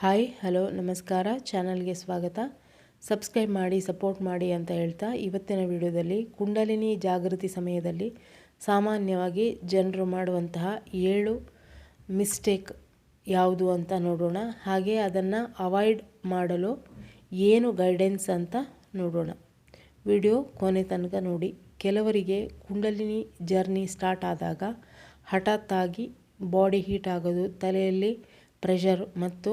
Hi, hello, ನಮಸ್ಕಾರ, ಚಾನಲ್ಗೆ ಸ್ವಾಗತ. ಸಬ್ಸ್ಕ್ರೈಬ್ ಮಾಡಿ, ಸಪೋರ್ಟ್ ಮಾಡಿ ಅಂತ ಹೇಳ್ತಾ ಇವತ್ತಿನ ವಿಡಿಯೋದಲ್ಲಿ ಕುಂಡಲಿನಿ ಜಾಗೃತಿ ಸಮಯದಲ್ಲಿ ಸಾಮಾನ್ಯವಾಗಿ ಜನರು ಮಾಡುವಂತಹ ಏಳು ಮಿಸ್ಟೇಕ್ ಯಾವುದು ಅಂತ ನೋಡೋಣ. ಹಾಗೆ ಅದನ್ನು ಅವಾಯ್ಡ್ ಮಾಡಲು ಏನು ಗೈಡೆನ್ಸ್ ಅಂತ ನೋಡೋಣ. ವಿಡಿಯೋ ಕೊನೆ ತನಕ ನೋಡಿ. ಕೆಲವರಿಗೆ ಕುಂಡಲಿನಿ ಜರ್ನಿ ಸ್ಟಾರ್ಟ್ ಆದಾಗ ಹಠಾತ್ತಾಗಿ ಬಾಡಿ ಹೀಟ್ ಆಗೋದು, ತಲೆಯಲ್ಲಿ ಪ್ರೆಷರ್ ಮತ್ತು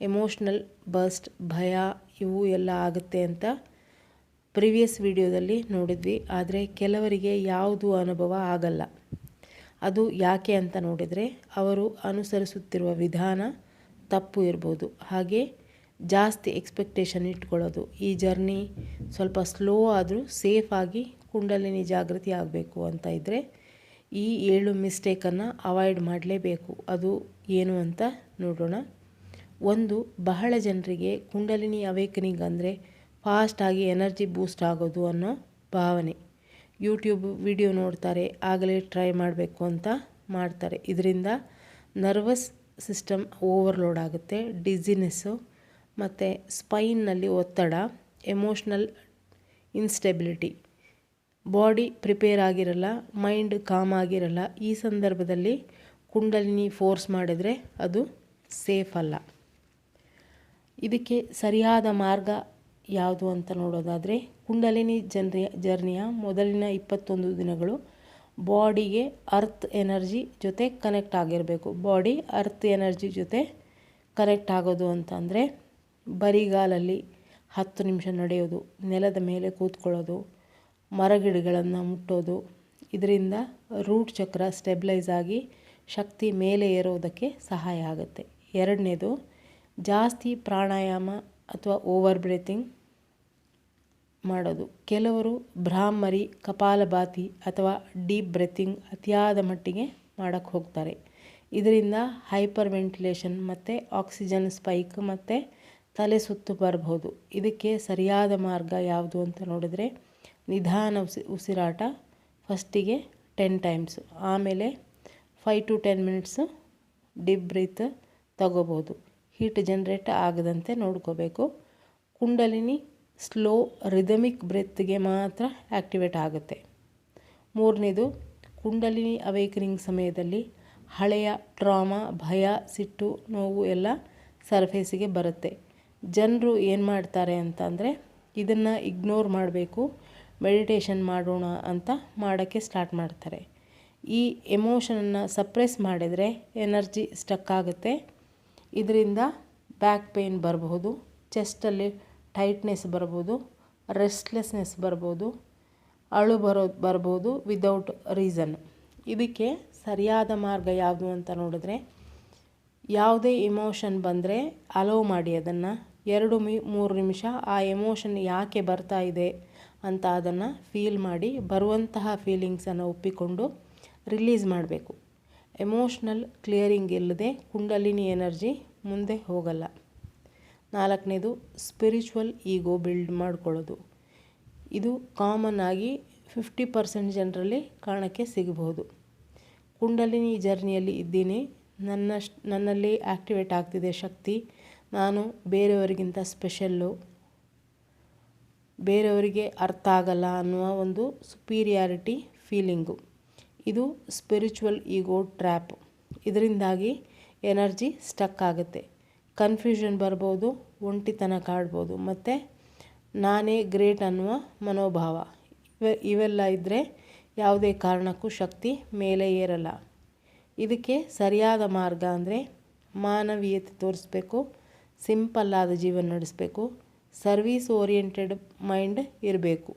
ಎಮೋಷ್ನಲ್ ಬಸ್ಟ್ ಭಯ ಇವು ಎಲ್ಲ ಆಗುತ್ತೆ ಅಂತ ಪ್ರಿವಿಯಸ್ ವಿಡಿಯೋದಲ್ಲಿ ನೋಡಿದ್ವಿ. ಆದರೆ ಕೆಲವರಿಗೆ ಯಾವುದು ಅನುಭವ ಆಗಲ್ಲ. ಅದು ಯಾಕೆ ಅಂತ ನೋಡಿದರೆ ಅವರು ಅನುಸರಿಸುತ್ತಿರುವ ವಿಧಾನ ತಪ್ಪು ಇರ್ಬೋದು. ಹಾಗೆ ಜಾಸ್ತಿ ಎಕ್ಸ್ಪೆಕ್ಟೇಷನ್ ಇಟ್ಕೊಳ್ಳೋದು. ಈ ಜರ್ನಿ ಸ್ವಲ್ಪ ಸ್ಲೋ ಆದರೂ ಸೇಫಾಗಿ ಕುಂಡಲಿನಿ ಜಾಗೃತಿ ಆಗಬೇಕು ಅಂತ ಇದ್ದರೆ ಈ ಏಳು ಮಿಸ್ಟೇಕನ್ನು ಅವಾಯ್ಡ್ ಮಾಡಲೇಬೇಕು. ಅದು ಏನು ಅಂತ ನೋಡೋಣ. ಒಂದು ಬಹಳ ಜನರಿಗೆ ಕುಂಡಲಿನಿ ಅವೇಕನಿಂಗ್ ಅಂದರೆ ಫಾಸ್ಟಾಗಿ ಎನರ್ಜಿ ಬೂಸ್ಟ್ ಆಗೋದು ಅನ್ನೋ ಭಾವನೆ. ಯೂಟ್ಯೂಬ್ ವಿಡಿಯೋ ನೋಡ್ತಾರೆ, ಆಗಲೇ ಟ್ರೈ ಮಾಡಬೇಕು ಅಂತ ಮಾಡ್ತಾರೆ. ಇದರಿಂದ ನರ್ವಸ್ ಸಿಸ್ಟಮ್ ಓವರ್ಲೋಡ್ ಆಗುತ್ತೆ ಡಿಸಿನೆಸ್ಸು ಮತ್ತು ಸ್ಪೈನ್ನಲ್ಲಿ ಒತ್ತಡ ಎಮೋಷ್ನಲ್ ಇನ್ಸ್ಟೆಬಿಲಿಟಿ ಬಾಡಿ ಪ್ರಿಪೇರ್ ಆಗಿರಲ್ಲ ಮೈಂಡ್ ಕಾಮ್ ಆಗಿರಲ್ಲ, ಈ ಸಂದರ್ಭದಲ್ಲಿ ಕುಂಡಲಿನಿ ಫೋರ್ಸ್ ಮಾಡಿದರೆ ಅದು ಸೇಫ್ ಅಲ್ಲ. ಇದಕ್ಕೆ ಸರಿಯಾದ ಮಾರ್ಗ ಯಾವುದು ಅಂತ ನೋಡೋದಾದರೆ, ಕುಂಡಲಿನಿ ಜನ್ರಿ, ಜರ್ನಿಯ ಮೊದಲಿನ ಇಪ್ಪತ್ತೊಂದು ದಿನಗಳು. ಬಾಡಿಗೆ ಅರ್ತ್ ಎನರ್ಜಿ ಜೊತೆ ಕನೆಕ್ಟ್ ಆಗಿರಬೇಕು. ಬಾಡಿ ಅರ್ತ್ ಎನರ್ಜಿ ಜೊತೆ ಕನೆಕ್ಟ್ ಆಗೋದು ಅಂತಂದರೆ ಬರಿಗಾಲಲ್ಲಿ ಹತ್ತು ನಿಮಿಷ ನಡೆಯೋದು, ನೆಲದ ಮೇಲೆ ಕೂತ್ಕೊಳ್ಳೋದು, ಮರಗಿಡಗಳನ್ನು ಮುಟ್ಟೋದು. ಇದರಿಂದ ರೂಟ್ ಚಕ್ರ ಸ್ಟೆಬಿಲೈಸ್ ಆಗಿ ಶಕ್ತಿ ಮೇಲೆ ಏರೋದಕ್ಕೆ ಸಹಾಯ ಆಗುತ್ತೆ. ಎರಡನೇದು ಜಾಸ್ತಿ ಪ್ರಾಣಾಯಾಮ ಅಥವಾ ಓವರ್ ಬ್ರೀತಿಂಗ್ ಮಾಡೋದು. ಕೆಲವರು ಭ್ರಾಮರಿ, ಕಪಾಲಭಾತಿ ಅಥವಾ ಡೀಪ್ ಬ್ರೆತಿಂಗ್ ಅತಿಯಾದ ಮಟ್ಟಿಗೆ ಮಾಡೋಕ್ಕೆ ಹೋಗ್ತಾರೆ. ಇದರಿಂದ ಹೈಪರ್ ವೆಂಟಿಲೇಷನ್ ಮತ್ತು ಆಕ್ಸಿಜನ್ ಸ್ಪೈಕ್ ಮತ್ತು ತಲೆ ಸುತ್ತು ಬರಬಹುದು ಇದಕ್ಕೆ ಸರಿಯಾದ ಮಾರ್ಗ ಯಾವುದು ಅಂತ ನೋಡಿದರೆ ನಿಧಾನ ಉಸಿ, ಉಸಿರಾಟ ಫಸ್ಟಿಗೆ ಟೆನ್ ಟೈಮ್ಸ್. ಆಮೇಲೆ five to ten minutes deep breath ತಗೋಬೋದು. ಹೀಟ್ ಜನ್ರೇಟ್ ಆಗದಂತೆ ನೋಡ್ಕೋಬೇಕು. ಕುಂಡಲಿನಿ ಸ್ಲೋ ರಿದಮಿಕ್ ಬ್ರೆತ್ಗೆ ಮಾತ್ರ ಆ್ಯಕ್ಟಿವೇಟ್ ಆಗುತ್ತೆ. ಮೂರನೇದು, ಕುಂಡಲಿನಿ ಅವೇಕನಿಂಗ್ ಸಮಯದಲ್ಲಿ ಹಳೆಯ ಟ್ರಾಮಾ ಭಯ, ಸಿಟ್ಟು, ನೋವು ಎಲ್ಲ ಸರ್ಫೇಸಿಗೆ ಬರುತ್ತೆ. ಜನರು ಏನು ಮಾಡ್ತಾರೆ ಅಂತಂದರೆ ಇದನ್ನು ಇಗ್ನೋರ್ ಮಾಡಬೇಕು ಮೆಡಿಟೇಷನ್ ಮಾಡೋಣ ಅಂತ ಮಾಡೋಕ್ಕೆ ಸ್ಟಾರ್ಟ್ ಮಾಡ್ತಾರೆ. ಈ ಎಮೋಷನನ್ನು ಸಪ್ರೆಸ್ ಮಾಡಿದರೆ ಎನರ್ಜಿ ಸ್ಟಕ್ ಆಗುತ್ತೆ. ಇದರಿಂದ ಬ್ಯಾಕ್ ಪೇಯ್ನ್ ಬರಬಹುದು ಚೆಸ್ಟಲ್ಲಿ ಟೈಟ್ನೆಸ್ ಬರ್ಬೋದು ರೆಸ್ಟ್ಲೆಸ್ನೆಸ್ ಬರ್ಬೋದು ಅಳು ಬರೋ ಬರ್ಬೋದು ವಿದೌಟ್ ರೀಸನ್ ಇದಕ್ಕೆ ಸರಿಯಾದ ಮಾರ್ಗ ಯಾವುದು ಅಂತ ನೋಡಿದ್ರೆ ಯಾವುದೇ ಇಮೋಷನ್ ಬಂದರೆ ಅಲೋ ಮಾಡಿ ಅದನ್ನು ಎರಡು ಮಿ, ಮೂರು ನಿಮಿಷ ಆ ಎಮೋಷನ್ ಯಾಕೆ ಬರ್ತಾ ಇದೆ ಅಂತ ಅದನ್ನು ಫೀಲ್ ಮಾಡಿ ಬರುವಂತಹ ಫೀಲಿಂಗ್ಸನ್ನು ಒಪ್ಪಿಕೊಂಡು ರಿಲೀಸ್ ಮಾಡಬೇಕು. ಎಮೋಷ್ನಲ್ ಕ್ಲಿಯರಿಂಗ್ ಇಲ್ಲದೆ ಕುಂಡಲಿನಿ ಎನರ್ಜಿ ಮುಂದೆ ಹೋಗಲ್ಲ. ನಾಲ್ಕನೇದು ಸ್ಪಿರಿಚುವಲ್ ಈಗೋ ಬಿಲ್ಡ್ ಮಾಡ್ಕೊಳ್ಳೋದು. ಇದು ಕಾಮನ್ ಆಗಿ ಫಿಫ್ಟಿ ಪರ್ಸೆಂಟ್ ಜನರಲ್ಲಿ ಕಾಣಕ್ಕೆ ಸಿಗಬಹುದು. ಕುಂಡಲಿನಿ ಜರ್ನಿಯಲ್ಲಿ ಇದ್ದೀನಿ. ನನ್ನ ನನ್ನಲ್ಲಿ ಆ್ಯಕ್ಟಿವೇಟ್ ಆಗ್ತಿದೆ ಶಕ್ತಿ. ನಾನು ಬೇರೆಯವರಿಗಿಂತ ಸ್ಪೆಷಲ್ಲು ಬೇರೆಯವರಿಗೆ ಅರ್ಥ ಆಗಲ್ಲ ಅನ್ನುವ ಒಂದು ಸುಪೀರಿಯಾರಿಟಿ ಫೀಲಿಂಗು ಇದು ಸ್ಪಿರಿಚುವಲ್ ಈಗೋ ಟ್ರ್ಯಾಪ್ ಇದರಿಂದಾಗಿ ಎನರ್ಜಿ ಸ್ಟಕ್ ಆಗುತ್ತೆ. ಕನ್ಫ್ಯೂಷನ್ ಬರ್ಬೋದು, ಒಂಟಿತನ ಕಾಡ್ಬೋದು. ಮತ್ತು ನಾನೇ ಗ್ರೇಟ್ ಅನ್ನುವ ಮನೋಭಾವ. ಇವೆ, ಇವೆಲ್ಲ ಇದ್ದರೆ ಯಾವುದೇ ಕಾರಣಕ್ಕೂ ಶಕ್ತಿ ಮೇಲೆ ಏರಲ್ಲ. ಇದಕ್ಕೆ ಸರಿಯಾದ ಮಾರ್ಗ ಅಂದರೆ ಮಾನವೀಯತೆ ತೋರಿಸ್ಬೇಕು ಸಿಂಪಲ್ಲಾದ ಜೀವನ ನಡೆಸಬೇಕು ಸರ್ವೀಸ್ ಓರಿಯೆಂಟೆಡ್ ಮೈಂಡ್ ಇರಬೇಕು.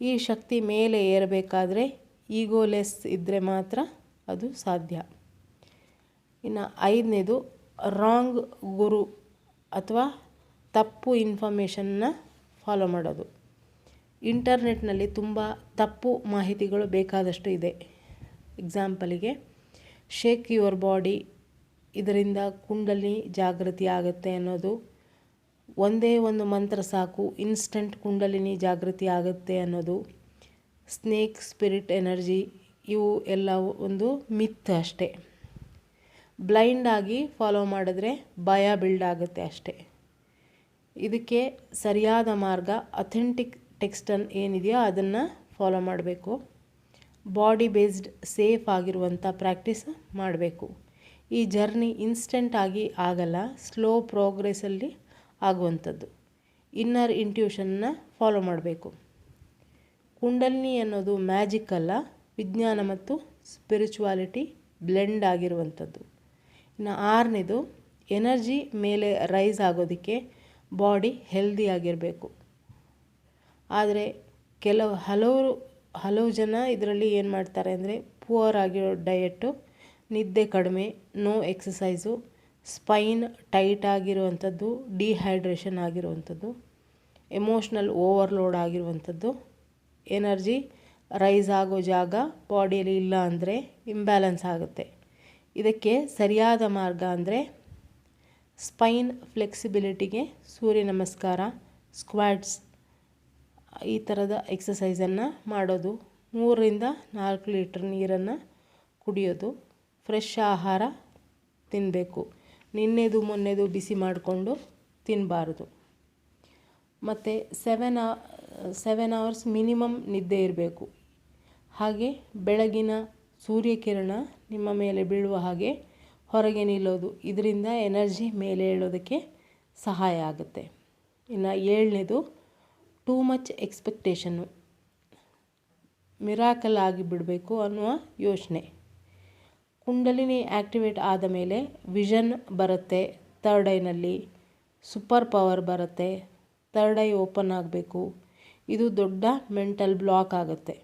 ಈ ಶಕ್ತಿ ಮೇಲೆ ಏರಬೇಕಾದ್ರೆ ಈಗೋಲೆಸ್ ಇದ್ದರೆ ಮಾತ್ರ ಅದು ಸಾಧ್ಯ. ಇನ್ನು ಐದನೇದು ರಾಂಗ್ ಗುರು ಅಥವಾ ತಪ್ಪು ಇನ್ಫಾರ್ಮೇಷನ್ನ ಫಾಲೋ ಮಾಡೋದು. ಇಂಟರ್ನೆಟ್ನಲ್ಲಿ ತುಂಬ ತಪ್ಪು ಮಾಹಿತಿಗಳು ಬೇಕಾದಷ್ಟು ಇದೆ. ಎಕ್ಸಾಂಪಲಿಗೆ, ಶೇಕ್ ಯುವರ್ ಬಾಡಿ ಇದರಿಂದ ಕುಂಡಲಿ ಜಾಗೃತಿ ಆಗುತ್ತೆ ಅನ್ನೋದು ಒಂದೇ ಒಂದು ಮಂತ್ರ ಸಾಕು, ಇನ್ಸ್ಟಂಟ್ ಕುಂಡಲಿನಿ ಜಾಗೃತಿ ಆಗುತ್ತೆ ಅನ್ನೋದು. ಸ್ನೇಕ್, ಸ್ಪಿರಿಟ್, ಎನರ್ಜಿ ಇವು ಎಲ್ಲ ಒಂದು ಮಿತ್ ಅಷ್ಟೇ. ಬ್ಲೈಂಡಾಗಿ ಫಾಲೋ ಮಾಡಿದ್ರೆ ಭಯ ಬಿಲ್ಡ್ ಆಗುತ್ತೆ ಅಷ್ಟೇ. ಇದಕ್ಕೆ ಸರಿಯಾದ ಮಾರ್ಗ ಅಥೆಂಟಿಕ್ ಟೆಕ್ಸ್ಟನ್ ಏನಿದೆಯೋ ಅದನ್ನು ಫಾಲೋ ಮಾಡಬೇಕು. ಬಾಡಿ ಬೇಸ್ಡ್ ಸೇಫ್ ಆಗಿರುವಂಥ ಪ್ರಾಕ್ಟೀಸ್ ಮಾಡಬೇಕು. ಈ ಜರ್ನಿ ಇನ್ಸ್ಟೆಂಟ್ ಆಗಿ ಆಗಲ್ಲ, ಸ್ಲೋ ಪ್ರೋಗ್ರೆಸ್ಸಲ್ಲಿ ಆಗುವಂಥದ್ದು. ಇನ್ನರ್ ಇಂಟ್ಯೂಷನ್ನ ಫಾಲೋ ಮಾಡಬೇಕು. ಕುಂಡಲಿನಿ ಅನ್ನೋದು ಮ್ಯಾಜಿಕ್ ಅಲ್ಲ, ವಿಜ್ಞಾನ ಮತ್ತು ಸ್ಪಿರಿಚುವಾಲಿಟಿ ಬ್ಲೆಂಡ್ ಆಗಿರುವಂಥದ್ದು. ಇನ್ನು ಆರನೇದು ಎನರ್ಜಿ ಮೇಲೆ ರೈಸ್ ಆಗೋದಕ್ಕೆ ಬಾಡಿ ಹೆಲ್ದಿ ಆಗಿರಬೇಕು. ಆದರೆ ಕೆಲವು ಹಲವರು, ಹಲವು ಜನ ಇದರಲ್ಲಿ ಏನು ಮಾಡ್ತಾರೆ ಅಂದರೆ ಪುವರ್ ಆಗಿರೋ ಡಯೆಟ್ಟು ನಿದ್ದೆ ಕಡಿಮೆ ನೋ ಎಕ್ಸಸೈಸು ಸ್ಪೈನ್ ಟೈಟ್ ಆಗಿರುವಂಥದ್ದು ಡಿಹೈಡ್ರೇಷನ್ ಆಗಿರುವಂಥದ್ದು ಎಮೋಷ್ನಲ್ ಓವರ್ಲೋಡ್ ಆಗಿರುವಂಥದ್ದು ಎನರ್ಜಿ ರೈಸ್ ಆಗೋ ಜಾಗ ಬಾಡಿಯಲ್ಲಿ ಇಲ್ಲ ಅಂದರೆ ಇಂಬ್ಯಾಲೆನ್ಸ್ ಆಗುತ್ತೆ. ಇದಕ್ಕೆ ಸರಿಯಾದ ಮಾರ್ಗ ಅಂದರೆ ಸ್ಪೈನ್ ಫ್ಲೆಕ್ಸಿಬಿಲಿಟಿಗೆ ಸೂರ್ಯ ನಮಸ್ಕಾರ ಸ್ಕ್ವಾಡ್ಸ್ ಈ ಥರದ ಎಕ್ಸಸೈಸನ್ನು ಮಾಡೋದು. ಮೂರರಿಂದ ನಾಲ್ಕು ಲೀಟ್ರ್ ನೀರನ್ನು ಕುಡಿಯೋದು. ಫ್ರೆಶ್ ಆಹಾರ ತಿನ್ನಬೇಕು ನಿನ್ನೆದು, ಮೊನ್ನೆದು ಬಿಸಿ ಮಾಡಿಕೊಂಡು ತಿನ್ನಬಾರ್ದು ಮತ್ತು ಸೆವೆನ್ ಸೆವೆನ್ ಅವರ್ಸ್ ಮಿನಿಮಮ್ ನಿದ್ದೆ ಇರಬೇಕು. ಹಾಗೆ ಬೆಳಗಿನ ಸೂರ್ಯಕಿರಣ ನಿಮ್ಮ ಮೇಲೆ ಬೀಳುವ ಹಾಗೆ ಹೊರಗೆ ನಿಲ್ಲೋದು. ಇದರಿಂದ ಎನರ್ಜಿ ಮೇಲೆ ಏಳೋದಕ್ಕೆ ಸಹಾಯ ಆಗುತ್ತೆ. ಇನ್ನು ಏಳನೇದು ಟೂ ಮಚ್ ಎಕ್ಸ್ಪೆಕ್ಟೇಷನ್ನು ಮಿರಾಕಲ್ ಆಗಿ ಬಿಡಬೇಕು ಅನ್ನುವ ಯೋಚನೆ. ಕುಂಡಲಿನಿ ಆ್ಯಕ್ಟಿವೇಟ್ ಆದ ಮೇಲೆ ವಿಷನ್ ಬರುತ್ತೆ. ತರ್ಡ್ ಐನಲ್ಲಿ ಸೂಪರ್ ಪವರ್ ಬರುತ್ತೆ. ತರ್ಡ್ ಐ ಓಪನ್ ಆಗಬೇಕು. ಇದು ದೊಡ್ಡ ಮೆಂಟಲ್ ಬ್ಲಾಕ್ ಆಗುತ್ತೆ.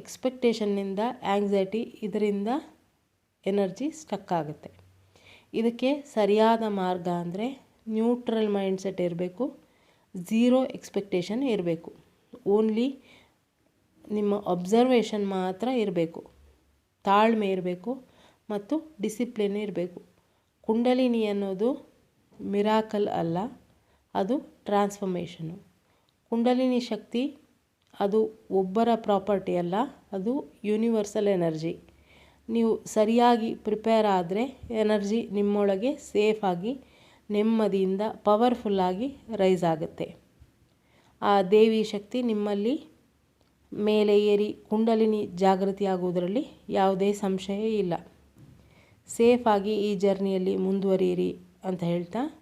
ಎಕ್ಸ್ಪೆಕ್ಟೇಷನ್ನಿಂದ ಆ್ಯಂಗ್ಸೈಟಿ ಇದರಿಂದ ಎನರ್ಜಿ ಸ್ಟಕ್ ಆಗುತ್ತೆ. ಇದಕ್ಕೆ ಸರಿಯಾದ ಮಾರ್ಗ ಅಂದರೆ ನ್ಯೂಟ್ರಲ್ ಮೈಂಡ್ಸೆಟ್ ಇರಬೇಕು ಝೀರೋ ಎಕ್ಸ್ಪೆಕ್ಟೇಷನ್ ಇರಬೇಕು. ಓನ್ಲಿ ನಿಮ್ಮ ಅಬ್ಸರ್ವೇಷನ್ ಮಾತ್ರ ಇರಬೇಕು. ತಾಳ್ಮೆ ಇರಬೇಕು ಮತ್ತು ಡಿಸಿಪ್ಲಿನ್ ಇರಬೇಕು. ಕುಂಡಲಿನಿ ಅನ್ನೋದು ಮಿರಾಕಲ್ ಅಲ್ಲ, ಅದು ಟ್ರಾನ್ಸ್ಫರ್ಮೇಷನು ಕುಂಡಲಿನಿ ಶಕ್ತಿ, ಅದು ಒಬ್ಬರ ಪ್ರಾಪರ್ಟಿ ಅಲ್ಲ, ಅದು ಯೂನಿವರ್ಸಲ್ ಎನರ್ಜಿ ನೀವು ಸರಿಯಾಗಿ ಪ್ರಿಪೇರ್ ಆದರೆ ಎನರ್ಜಿ ನಿಮ್ಮೊಳಗೆ ಸೇಫಾಗಿ ನೆಮ್ಮದಿಯಿಂದ ಪವರ್ಫುಲ್ಲಾಗಿ ರೈಸ್ ಆಗುತ್ತೆ. ಆ ದೇವಿ ಶಕ್ತಿ ನಿಮ್ಮಲ್ಲಿ ಮೇಲೆ ಏರಿ ಕುಂಡಲಿನಿ ಜಾಗೃತಿಯಾಗುವುದರಲ್ಲಿ ಯಾವುದೇ ಸಂಶಯ ಇಲ್ಲ. ಸೇಫಾಗಿ ಈ ಜರ್ನಿಯಲ್ಲಿ ಮುಂದುವರಿಯಿರಿ ಅಂತ ಹೇಳ್ತಾ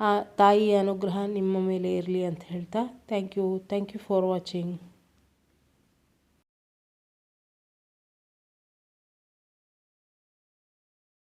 ಆ ತಾಯಿಯ ಅನುಗ್ರಹ ನಿಮ್ಮ ಮೇಲೆ ಇರಲಿ ಅಂತ ಹೇಳ್ತಾ thank you thank you for watching